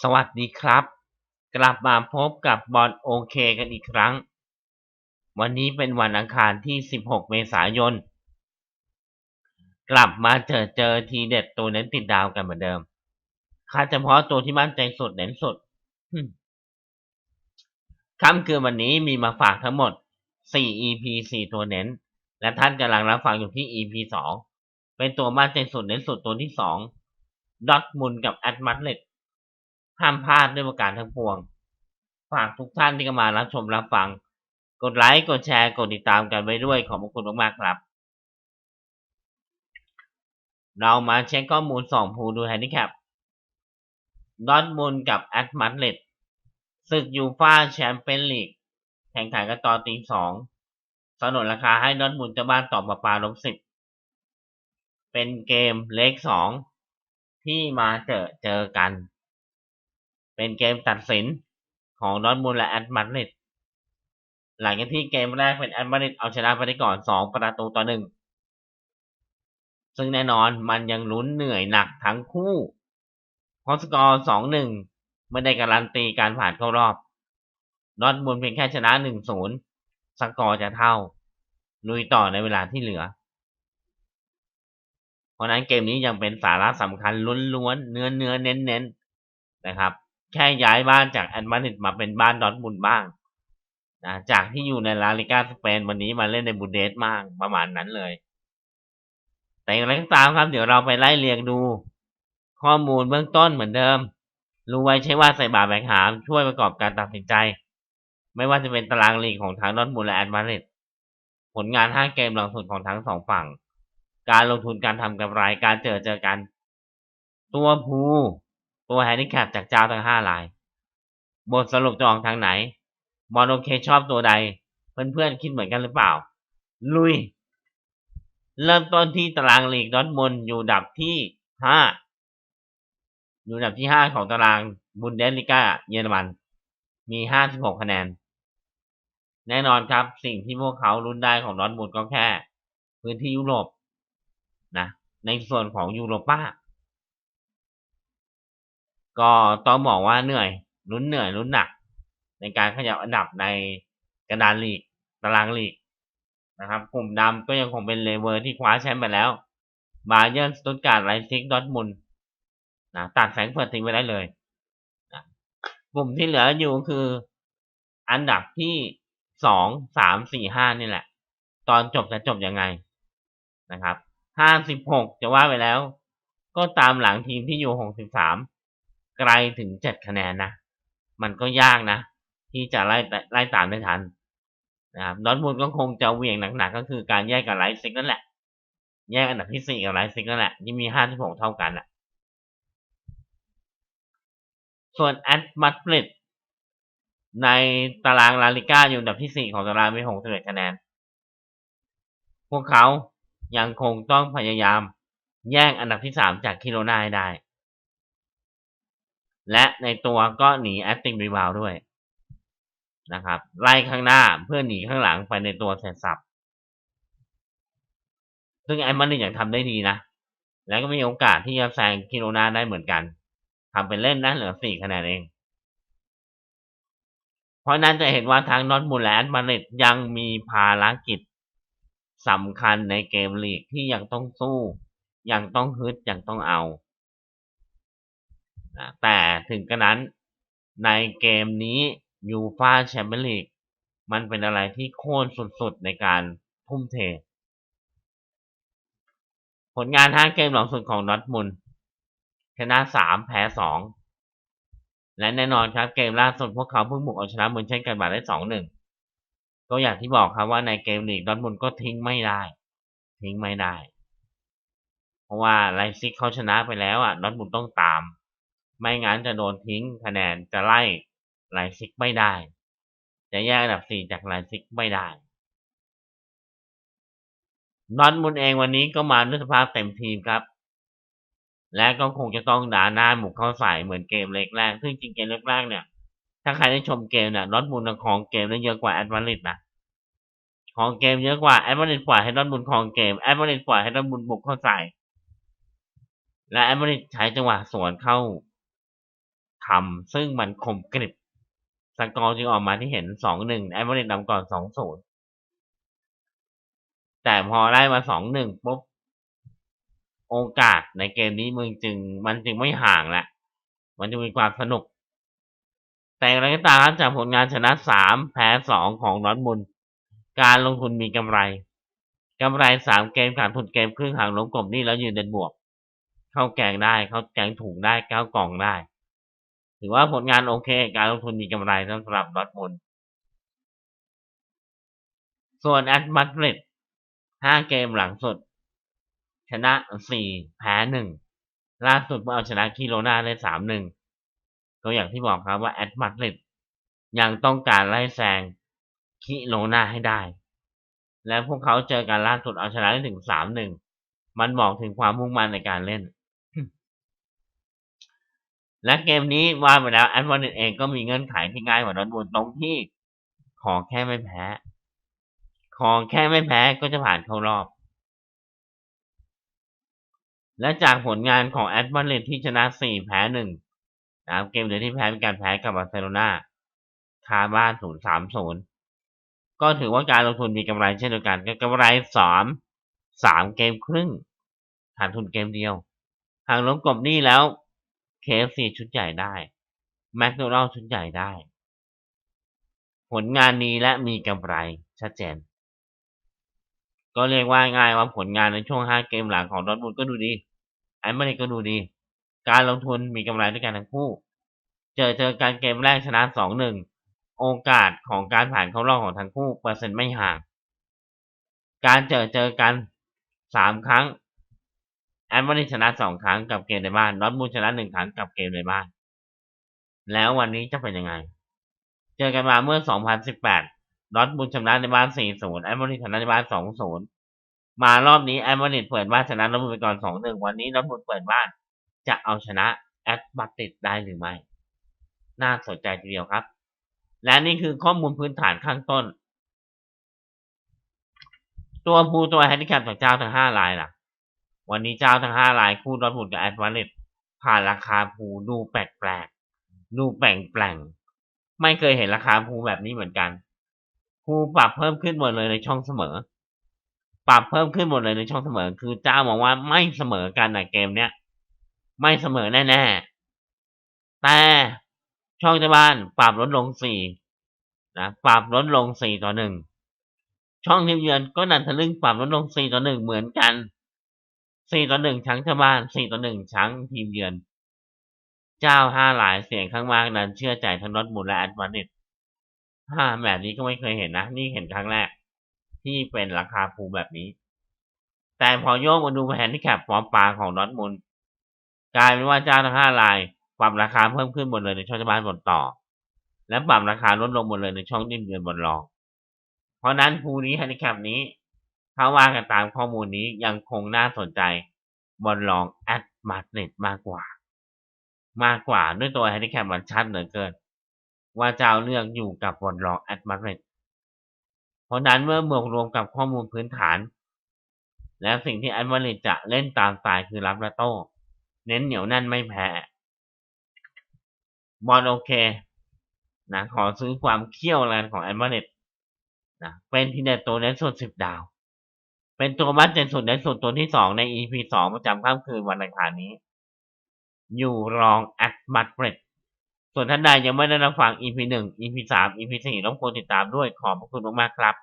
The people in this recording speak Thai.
สวัสดีครับ กลับมาพบกับบอลโอเคกันอีกครั้ง วันนี้เป็นวันอังคารที่ 16 เมษายน กลับมาเจอเจอทีเด็ดตัวเน้นติดดาวกันเหมือนเดิมคาดเฉพาะตัวที่มั่นใจสุดเน้นสุดหึ่มค่ำคืนวันนี้มีมาฝากทั้งหมด 4 EP 4 ตัวเน้น และท่านกำลังรับฟังอยู่ที่ EP 2 เป็นตัวมั่นใจสุดเน้นสุดตัวที่ 2ดอทมุนกับแอดมัตเลต ห้ามพลาดด้วยประการทั้งปวง ฝากทุกท่านที่เข้ามารับชมรับฟัง กดไลค์ กดแชร์ กดติดตามกันไว้ด้วย ขอบคุณมากๆครับ เรามาเช็คข้อมูลสองภูดูแฮนดิแคปดอทมุนกับแอดมัตเลตศึกยูฟาแชมเปี้ยนลีก แข่งขันกันตอนตีสองสนนราคาให้ดอทมุนเจ้าบ้านตอบมาปาลบสิบเป็นเกมเลขสองที่มาเจอเจอกัน เป็นเกมตัดสินของดอทมุนและแอดมาริดหลังจากที่เกมแรกเป็นแอดมาริดเอาชนะไปได้ก่อนสองประตูต่อหนึ่งซึ่งแน่นอนมันยังลุ้นเหนื่อยหนักทั้งคู่เพราะสกอร์สองหนึ่งไม่ได้การันตีการผ่านเข้ารอบดอทมุนเพียงแค่ชนะหนึ่งศูนย์สกอร์จะเท่า ลุยต่อในเวลาที่เหลือ เพราะนั้นเกมนี้ยังเป็นสาระสำคัญล้วนๆเนื้อเนื้อเน้นเน้นนะครับ แค่ย้ายบ้านจากแอดมาดริดมาเป็นบ้านดอทมุนบ้างนะจากที่อยู่ในลาลิกาสเปนวันนี้มาเล่นในบูเดสบ้างประมาณนั้นเลย แต่อย่างไรก็ตามครับ เดี๋ยวเราไปไล่เรียงดู ข้อมูลเบื้องต้นเหมือนเดิม รู้ไว้ใช่ว่าใส่บาแบกหามช่วยประกอบการตัดสินใจ ไม่ว่าจะเป็นตารางลีกของทั้งดอทมุนและแอดมาดริดผลงานห้าเกมหลังสุดของทั้งสองฝั่ง การลงทุนการทำกำไรการเจอเจอกัน ตัวภู ตัวแฮนดิแคปจากเจ้าทั้งห้าราย บทสรุปจะออกทางไหนบอลโอเคชอบตัวใด เพื่อนๆคิดเหมือนกันหรือเปล่า ลุย เริ่มต้นที่ตารางลีกดอทมุนอยู่ดับที่ห้าอยู่ดับที่ห้าของตารางบุนเดสลิก้าเยอรมัน มีห้าสิบหกคะแนน แน่นอนครับสิ่งที่พวกเขาลุ้นได้ของดอทมุนก็แค่ พื้นที่ยุโรปนะในส่วนของยูโรป้า ก็ต้องบอกว่าเหนื่อยลุ้นเหนื่อยลุ้นหนัก ในการขยับอันดับในกระดานลีกตารางลีกนะครับ กลุ่มดำก็ยังคงเป็นเลเวอร์ที่คว้าแชมป์ไปแล้ว บาเยิร์นสตุตการ์ดไลซิกดอทมุนนะตัดแสงเปิดทิ้งไปได้เลยนะกลุ่มที่เหลืออยู่คืออันดับที่สองสามสี่ห้านี่แหละ ตอนจบจะจบยังไงนะครับห้าสิบหกจะว่าไปแล้ว ก็ตามหลังทีมที่อยู่หกสิบสาม ไกลถึงเจ็ดคะแนนนะ มันก็ยากนะ ที่จะไล่ไล่ตามได้ทันนะครับดอทมุนก็คงจะเหวี่ยงหนักๆก็คือการแยกกับไลฟ์ซิกนั่นแหละ แยกอันดับที่สี่กับไลฟ์ซิกนั่นแหละที่มีห้าสิบหกเท่ากันอะ ส่วนแอดมาดริดในตารางลาลิก้าอยู่อันดับที่สี่ของตารางมีหกสิบเอ็ดคะแนน พวกเขายังคงต้องพยายามแย่งอันดับที่สามจากคิโรนาให้ได้ และในตัวก็หนีแอตติงรีบาวด้วยนะครับ ไล่ข้างหน้าเพื่อหนีข้างหลังไปในตัวเสร็จสับซึ่งไอ้มันนี่อย่างทำได้ดีนะ แล้วก็มีโอกาสที่จะแซงคิโรนาได้เหมือนกันทำเป็นเล่นนะเหลือสี่คะแนนเอง เพราะนั้นจะเห็นว่าทางนอตมูลแลนด์มาริดยังมีภารกิจสำคัญในเกมลีกที่ยังต้องสู้ ยังต้องฮึดยังต้องเอา นะแต่ถึงกระนั้นในเกมนี้ยูฟาแชมเปี้ยนลีกมันเป็นอะไรที่โค่นสุดๆในการทุ่มเท ผลงานห้าเกมหลังสุดของดอร์ทมุนชนะสามแพ้สองและแน่นอนครับเกมล่าสุดพวกเขาเพิ่งบุกเอาชนะมืนเช่นกันมาได้สองหนึ่งก็อย่างที่บอกครับว่าในเกมลีกดอร์ทมุนก็ทิ้งไม่ได้ ทิ้งไม่ได้ เพราะว่าไลซิกเขาชนะไปแล้วอะดอร์ทมุนต้องตาม ไม่งั้นจะโดนทิ้งคะแนนจะไล่ไลซิกไม่ได้ จะแยกอันดับสี่จากไลซิกไม่ได้ดอร์ทมุนเองวันนี้ก็มาด้วยสภาพเต็มทีมครับ และก็คงจะต้องด่าหน้าหมุกเข้าใส่เหมือนเกมเล็กแรกซึ่งจริงเกมเล็กแรกเนี่ย ถ้าใครได้ชมเกมเนี่ยดอร์ทมุนของเกมได้เยอะกว่าแอดวานลิดนะของเกมเยอะกว่าแอดวานลิดปล่อยให้ดอร์ทมุนของเกมแอดวานลิดปล่อยให้ดอร์ทมุนบุกเข้าใส่และแอดวานลิดใช้จังหวะสวนเข้า ทำซึ่งมันคมกริบสกอร์จึงออกมาที่เห็นสองหนึ่งแอดมาริดนำก่อนสองศูนย์แต่พอได้มาสองหนึ่งปุ๊บโอกาสในเกมนี้มึงจึง มันจึงไม่ห่างแหละมันจะมีความสนุก แต่อะไรก็ตามจากผลงานชนะสามแพ้สองของนอตมุนการลงทุนมีกำไรกำไรสามเกมขาดทุนเกมครึ่งห่างล้มกลมนี่แล้วยืนเดินบวก เข้าแกงได้ เข้าแกงถูกได้เก้ากล่องได้ ถือว่าผลงานโอเค การลงทุนมีกำไรสำหรับดอร์ทมุนส่วนแอตมาดริดห้าเกมหลังสุด ชนะสี่แพ้หนึ่งล่าสุดเมื่อเอาชนะคิโรนาได้สามหนึ่งก็อย่างที่บอกครับว่าแอตมาดริดยังต้องการไล่แซงคิโรนาให้ได้ และพวกเขาเจอกันล่าสุดเอาชนะได้ถึงสามหนึ่งมันบอกถึงความมุ่งมั่นในการเล่น และเกมนี้ว่าไปแล้วแอดวานเองก็มีเงื่อนไขที่ง่ายกว่าดอทมุนตรงที่ ขอแค่ไม่แพ้ ขอแค่ไม่แพ้ก็จะผ่านเข้ารอบ และจากผลงานของแอดมาดริดที่ชนะ4แพ้1นะครับเกมเดียวที่แพ้เป็นการแพ้กับบาร์เซโลนาคาบ้าน0-3-0ก็ถือว่าการลงทุนมีกำไรเช่นเดียวกันก็กำไร3 3เกมครึ่งขาดทุนเกมเดียว หากล้มกบหนี้แล้ว KFC ชุดใหญ่ได้แมคโดนัลชุดใหญ่ได้ ผลงานนี้และมีกำไรชัดเจน ก็เรียกว่าง่ายว่าผลงานในช่วง 5 เกมหลังของดอทมุนก็ดูดีไอ้มาริก็ดูดี การลงทุนมีกำไรด้วยกันทั้งคู่ เจอเจอการเกมแรกชนะ 2-1 โอกาสของการผ่านเข้ารอบของทั้งคู่เปอร์เซ็นต์ไม่ห่าง การเจอเจอกัน 3 ครั้ง แอดมาริดชนะ2ครั้งกับเกมในบ้านดอร์ทมุนด์ชนะ1ครั้งกับเกมในบ้าน แล้ววันนี้จะเป็นยังไง เจอกันมาเมื่อ 2018ดอร์ทมุนด์ชนะในบ้าน 4-0 แอดมาริดชนะในบ้าน 2-0 มารอบนี้แอดมาริดเปิดบ้านชนะดอร์ทมุนด์ไปก่อน 2-1 วันนี้ดอร์ทมุนด์เปิดบ้าน จะเอาชนะแอดมาริดได้หรือไม่ น่าสนใจทีเดียวครับ และนี่คือข้อมูลพื้นฐานข้างต้น ตัวภูตัวแฮนดิแคปจากเจ้าทั้ง5รายล่ะ วันนี้เจ้าทั้ง5รายคู่ดอร์ทมุดกับแอดมาริดผ่านราคาภูดูแปลกๆดูแปลงๆไม่เคยเห็นราคาภูแบบนี้เหมือนกันภูปรับเพิ่มขึ้นหมดเลยในช่องเสมอ ปรับเพิ่มขึ้นหมดเลยในช่องเสมอ คือเจ้ามองว่าไม่เสมอกันนะเกมเนี้ยไม่เสมอแน่ๆแต่ช่องเจ้าบ้านปรับลดลงสี่นะปรับลดลงสี่ต่อหนึ่งช่องทีมเยือนก็นันทะลึ่งปรับลดลงสี่ต่อหนึ่งเหมือนกัน สี่ต่อหนึ่งช้างเจ้าบ้านสี่ต่อหนึ่งช้างทีมเยือน เจ้าห้าหลายเสียงข้างมากนั้นเชื่อใจทั้งดอร์ทมุนด์และแอดมาดริดห้าแบบนี้ก็ไม่เคยเห็นนะ นี่เห็นครั้งแรก ที่เป็นราคาภูแบบนี้ แต่พอโยกมาดูแผนที่แคปฟอร์มปลาของดอร์ทมุนด์กลายเป็นว่าเจ้าทั้งห้ารายปรับราคาเพิ่มขึ้นหมดเลยในช่องเจ้าบ้านบนต่อ และปรับราคาลดลงหมดเลยในช่องดิ้นเงินบนรอง เพราะนั้นภูนี้แฮนดิแคปนี้ ถ้าว่ากันตามข้อมูลนี้ยังคงน่าสนใจบนรองแอดมาดริดมากกว่า มากกว่าด้วยตัวแฮนดิแคปมันชัดเหลือเกิน ว่าเจ้าเลือกอยู่กับบนรองแอดมาดริดเพราะนั้นเมื่อบวกรวมกับข้อมูลพื้นฐาน และสิ่งที่แอดมาดริดจะเล่นตามสไตล์คือรับและโต้เน้นเหนียวแน่นไม่แพ้บอลโอเคนะขอซื้อความเขี้ยวแรงของแอดมาดริดนะเป็นที่เด็ดตัวเน้นสุดสิบดาว เป็นตัวมัดเจนสุดเน้นสุดตัวที่สองใน EP สองประจำค่ำคืนวันอังคารนี้ อยู่รองแอดมัดริดส่วนท่านใดยังไม่ได้รับฟัง EP หนึ่ง EP สาม EP สี่ต้องควรติดตามด้วยขอบพระคุณมากๆครับ